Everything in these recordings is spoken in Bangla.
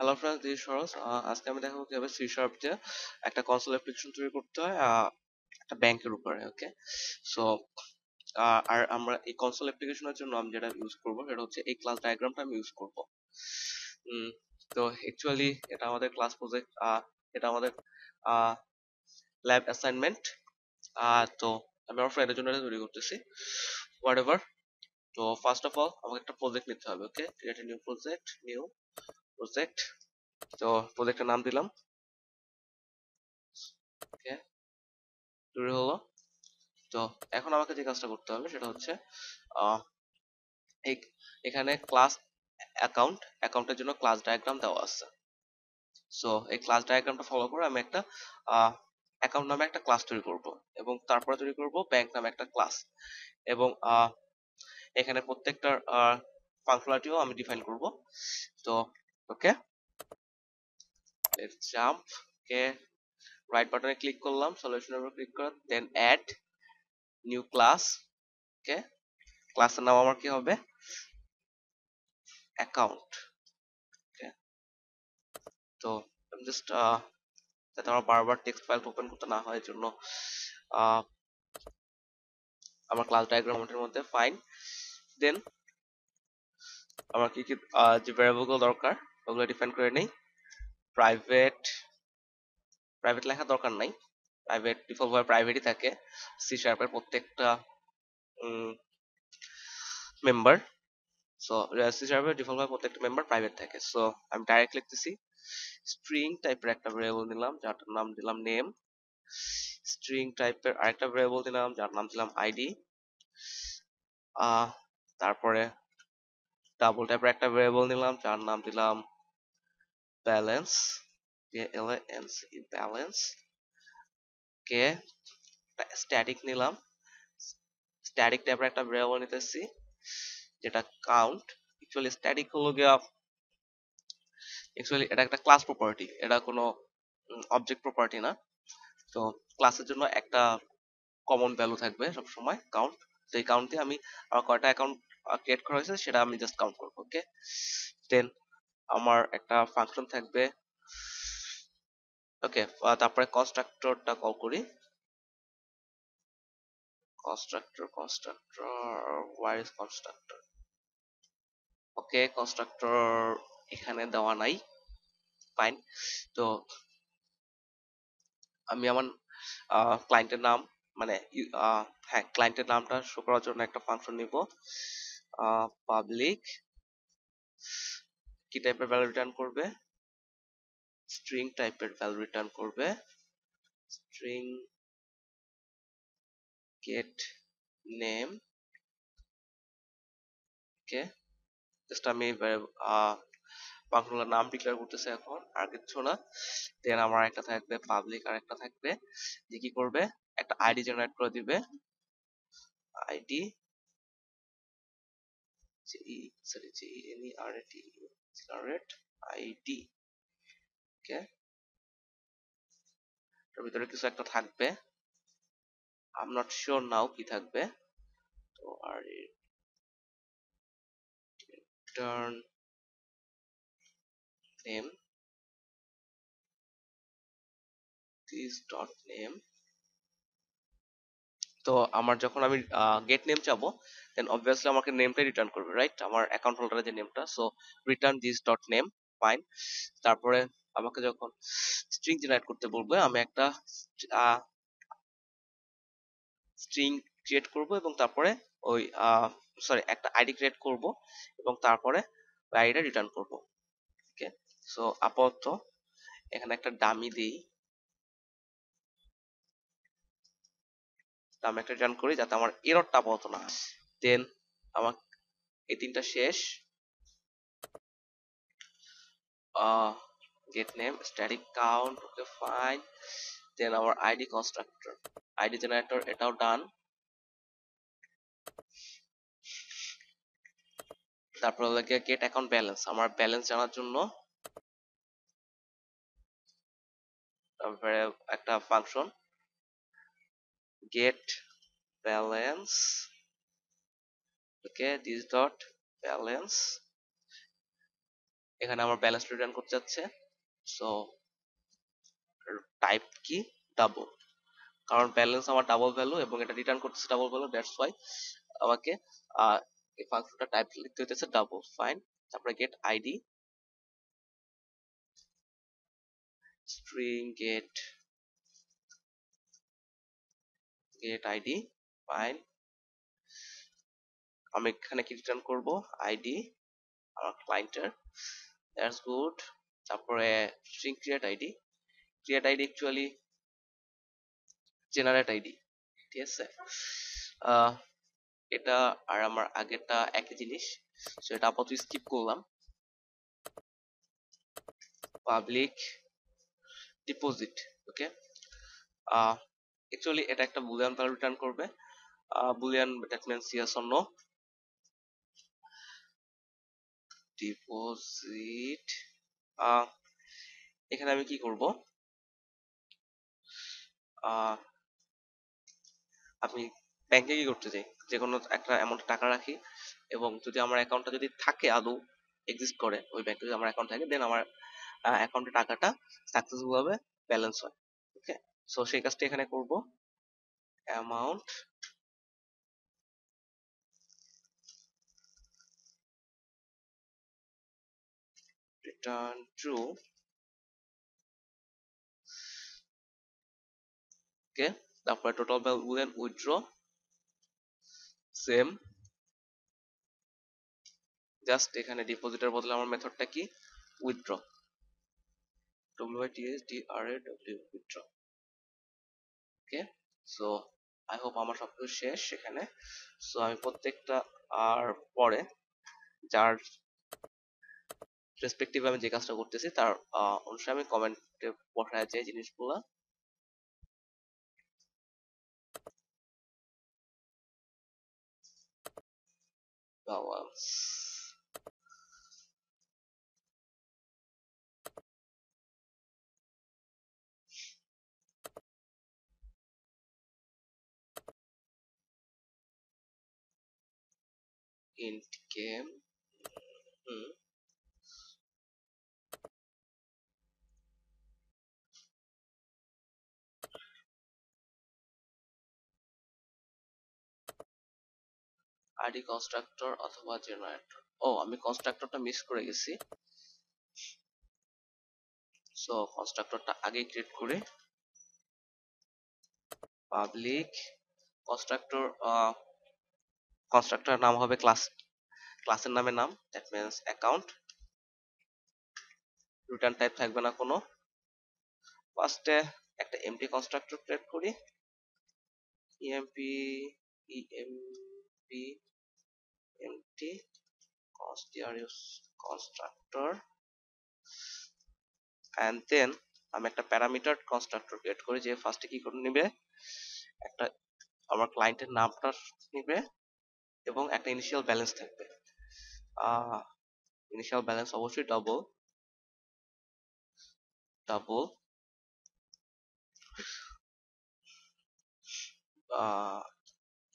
হ্যালো ফ্রেন্ডস দিস সরস আজকে আমি দেখাবো কীভাবে সি শার্প দিয়ে একটা কনসোল অ্যাপ্লিকেশন তৈরি করতে হয় একটা ব্যাংকের উপরে ওকে সো আর আমরা এই কনসোল অ্যাপ্লিকেশনের জন্য আমি যেটা ইউজ করব সেটা হচ্ছে এই ক্লাস ডায়াগ্রামটা আমি ইউজ করব। তো অ্যাকচুয়ালি এটা আমাদের ক্লাস প্রজেক্ট এটা আমাদের ল্যাব অ্যাসাইনমেন্ট তো আমি আমার ফ্রেন্ডের জন্য এটা তৈরি করতেছি। হোয়াট এভার তো ফার্স্ট অফ অল আমাকে একটা প্রজেক্ট নিতে হবে okay create new project new project তো প্রজেক্টের নাম দিলাম। হলো। তো এখন আমাকে যে কাজটা করতে হবে সেটা হচ্ছে এখানে ক্লাস অ্যাকাউন্ট অ্যাকাউন্টের জন্য ক্লাস ডায়াগ্রাম দেওয়া আছে। সো এই ক্লাস ডায়াগ্রামটা ফলো করে আমি একটা অ্যাকাউন্ট নামে একটা ক্লাস তৈরি করব এবং তারপরে তৈরি করব ব্যাংক নামে একটা ক্লাস এবং এখানে প্রত্যেকটার ফাংশনালিটিও আমি ডিফাইন করব। তো okay? Let's jump okay? Right বাটনে ক্লিক করলাম সলিউশনের উপর ক্লিক করে then add new class okay? ক্লাসের নাম আমার কি হবে? Account okay? তো জাস্ট যাতে আমার বারবার টেক্সট ফাইল ওপেন করতে না হয় জন্য আমার ক্লাস ডায়াগ্রামের মধ্যে ফাইন দেন আমার কি কি যে ভ্যারিয়েবলগুলো দরকার ওগুলো ডিফাইন করে নেই। প্রাইভেট প্রাইভেট লেখা দরকার নাই। প্রাইভেট ডিফল্ট ভাবে প্রাইভেটই থাকে। সি শার্পের প্রত্যেকটা মেম্বার সো সি শার্পের ডিফল্ট ভাবে প্রত্যেকটা মেম্বার প্রাইভেট থাকে। সো আমি ডাইরেক্ট লিখতেছি। স্ট্রিং টাইপের একটা ভ্যারিয়েবল নিলাম, যার নাম দিলাম নেম স্ট্রিং টাইপের আরেকটা ভ্যারিয়েবল দিলাম, যার নাম দিলাম আইডি তারপরে ডাবল টাইপের একটা ভ্যারিয়েবল নিলাম, যার নাম দিলাম এল এন সি ব্যালেন্স কে স্ট্যাটিক নিলাম স্ট্যাটিক টাইপের একটা ভ্যারিয়েবল নিতেছি, যেটা কাউন্ট অ্যাকচুয়ালি স্ট্যাটিক হলো গিয়া অ্যাকচুয়ালি এটা একটা ক্লাস প্রপার্টি এটা কোনো অবজেক্ট প্রপার্টি না, তো ক্লাসের জন্য একটা কমন ভ্যালু থাকবে সব সময় কাউন্ট তো এই কাউন্ট দিয়ে আমি আমার কয়টা অ্যাকাউন্ট ক্রিয়েট করা হয়েছে, সেটা আমি জাস্ট কাউন্ট করব ওকে দেন আমার একটা ফাংশন থাকবে। ওকে তারপরে কনস্ট্রাক্টরটা কল করি। Constructor constructor where is constructor okay constructor এখানে দেওয়া নাই। ফাইন তো আমি আমার ক্লায়েন্টের নাম মানে হ্যাঁ ক্লায়েন্টের নামটা শো করার জন্য একটা ফাংশন নিব। পাবলিক কি টাইপের ভ্যালু রিটার্ন করবে? স্ট্রিং টাইপের ভ্যালু রিটার্ন করবে। String get name okay just আমি ফাংশনের নাম ডিক্লেয়ার করতেছি এখন, আর কিছু না। দেন আমার একটা থাকবে পাবলিক আর একটা থাকবে যে কি করবে? একটা আইডি জেনারেট করে দিবে। ID G sorry G N R T generate ID okay এর ভিতরে কিছু একটা থাকবে। I am not sure now কি থাকবে। তো আর return name this dot name তো আমার যখন আমি গেট নেম চাবো দেন অবভিয়াসলি আমাকে নেমটা রিটার্ন করবে রাইট আমার অ্যাকাউন্ট হোল্ডারের যে নেমটা so return this dot name fine তারপরে আমাকে যখন স্ট্রিং জেনারেট করতে বলবে, আমি একটা স্ট্রিং ক্রিয়েট করব এবং তারপরে ওই সরি একটা আইডি ক্রিয়েট করব এবং তারপরে আইডিটা রিটার্ন করব ওকে সো আপাতত এখানে একটা ডামি দিই। আমি একটা রিটার্ন করি যাতে আমার এররটা আপাতত না দেন আমার এই তিনটা শেষ। Get name static count okay fine then আমার আইডি কনস্ট্রাক্টর আইডি জেনারেটর এটাও ডান তারপর লাগে গেট অ্যাকাউন্ট ব্যালেন্স আমার ব্যালেন্স জানার জন্য তারপরে একটা function get balance okay this dot balance. এখানে আমার ব্যালেন্স রিটার্ন করতে যাচ্ছে। সো টাইপ কি? ডাবল কারণ ব্যালেন্স আমার ডাবল ভ্যালু এবং এটা রিটার্ন করতেছে ডাবল ভ্যালু দ্যাটস ওয়াই আমাকে এই ফাংশনটা টাইপ লিখতে হইতেছে ডাবল ফাইন তারপরে get ID string get get id fine আমি এখানে কি রিটার্ন করব আইডি আমার ক্লায়েন্টের দ্যাটস গুড তারপরে string create id create id actually generate ID ঠিক আছে? এটা আর আমার আগেরটা একই জিনিস সো এটা আপাতত স্কিপ করলাম। পাবলিক ডিপোজিট ওকে অ্যাকচুয়ালি এটা একটা বুলিয়ান ভ্যালু রিটার্ন করবে। Boolean that means yes or no deposit এখানে আমি কি করব? আমি ব্যাংকে কি করতে চাই? যে কোনো একটা অ্যামাউন্ট টাকা রাখি এবং যদি আমার অ্যাকাউন্টটা যদি থাকে আদৌ এক্সিস্ট করে, ওই ব্যাংকে যদি আমার অ্যাকাউন্ট থাকে দেন আমার অ্যাকাউন্টে টাকাটা সাকসেসফুল ভাবে ব্যালেন্স হয়। ওকে সো সেই কাজটা এখানে করব। অ্যামাউন্ট return true ওকে তারপরে total boolean withdraw same just এখানে ডিপোজিটের বদলে আমার মেথডটা কি? Withdraw W I T S D R A withdraw okay so I hope আমার সবকিছু শেষ সেখানে সো আমি প্রত্যেকটা আর পরে, যার রেসপেক্টিভ আমি যে কাজটা করতেছি, তার অনুসারে আমি কমেন্টে বসায় যে জিনিসগুলো int game hmm. ID constructor অথবা জেনারেটর ও, আমি কনস্ট্রাক্টরটা মিস করে গেছি। সো কনস্ট্রাক্টরটা আগে ক্রিয়েট করে পাবলিক কনস্ট্রাক্টর কনস্ট্রাক্টর নাম হবে ক্লাস ক্লাসের নামে নাম that means account return type থাকবে না কোনো। ফার্স্টে একটা এমটি কনস্ট্রাক্টর ক্রিয়েট করি। EMP EMP empty use constructor. And then, আমি একটা প্যারামিটার কনস্ট্রাক্টর ক্রিয়েট করি, যে ফার্স্টে কি করে নেবে? একটা, আমার ক্লায়েন্টের নামটা নেবে এবং একটা ইনিশিয়াল ব্যালেন্স থাকবে। ইনিশিয়াল ব্যালেন্স অবশ্যই ডাবল ডাবল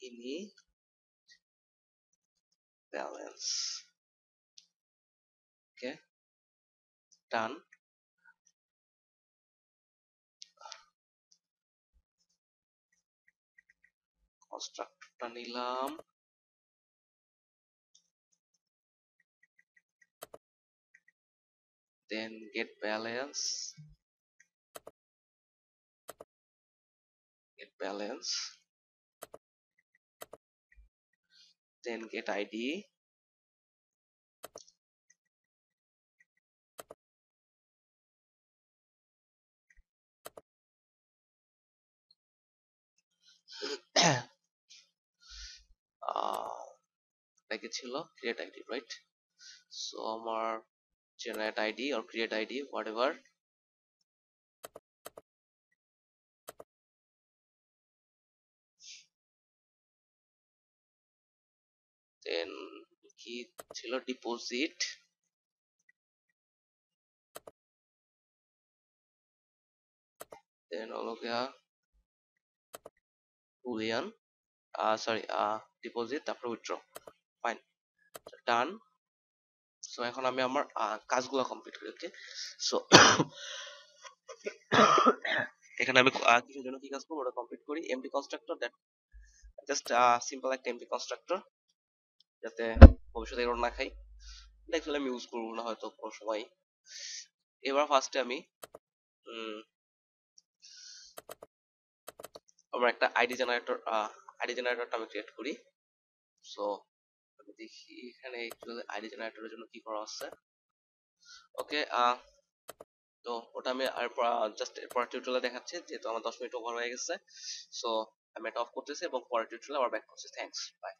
ইনি balance okay done কনস্ট্রাক্টরটা নিলাম then get balance get balance Then get id ছিল create id right so আমার generate id or create id whatever কি ছিল ডিপোজিট দেন হলো গিয়া বুলিয়ান সরি ডিপোজিট তারপর উইথড্র ফাইন ডান সো এখন আমি আমার কাজগুলো কমপ্লিট করি ওকে সো এখানে আমি কিসের জন্য কি কাজ করব? ওটা কমপ্লিট করি MD constructor that just simple একটা এমডি কনস্ট্রাক্টর যাতে ভবিষ্যতে এরর না খাই। অ্যাকচুয়ালি আমি ইউজ করব না হয়তো কোনো সময়। এবার ফার্স্টে আমি আমার একটা আইডি জেনারেটর আইডি জেনারেটরটা আমি ক্রিয়েট করি। সো আমি দেখি এখানে আইডি জেনারেটরের জন্য কি করা আছে ওকে তো ওটা আমি আর জাস্ট পরের টিউটোরিয়ালে দেখাচ্ছি, যেহেতু আমার দশ মিনিট ওভার হয়ে গেছে। সো আমি এটা অফ করতেছি এবং পরের টিউটোরিয়ালে আবার ব্যাক করছি। Thanks by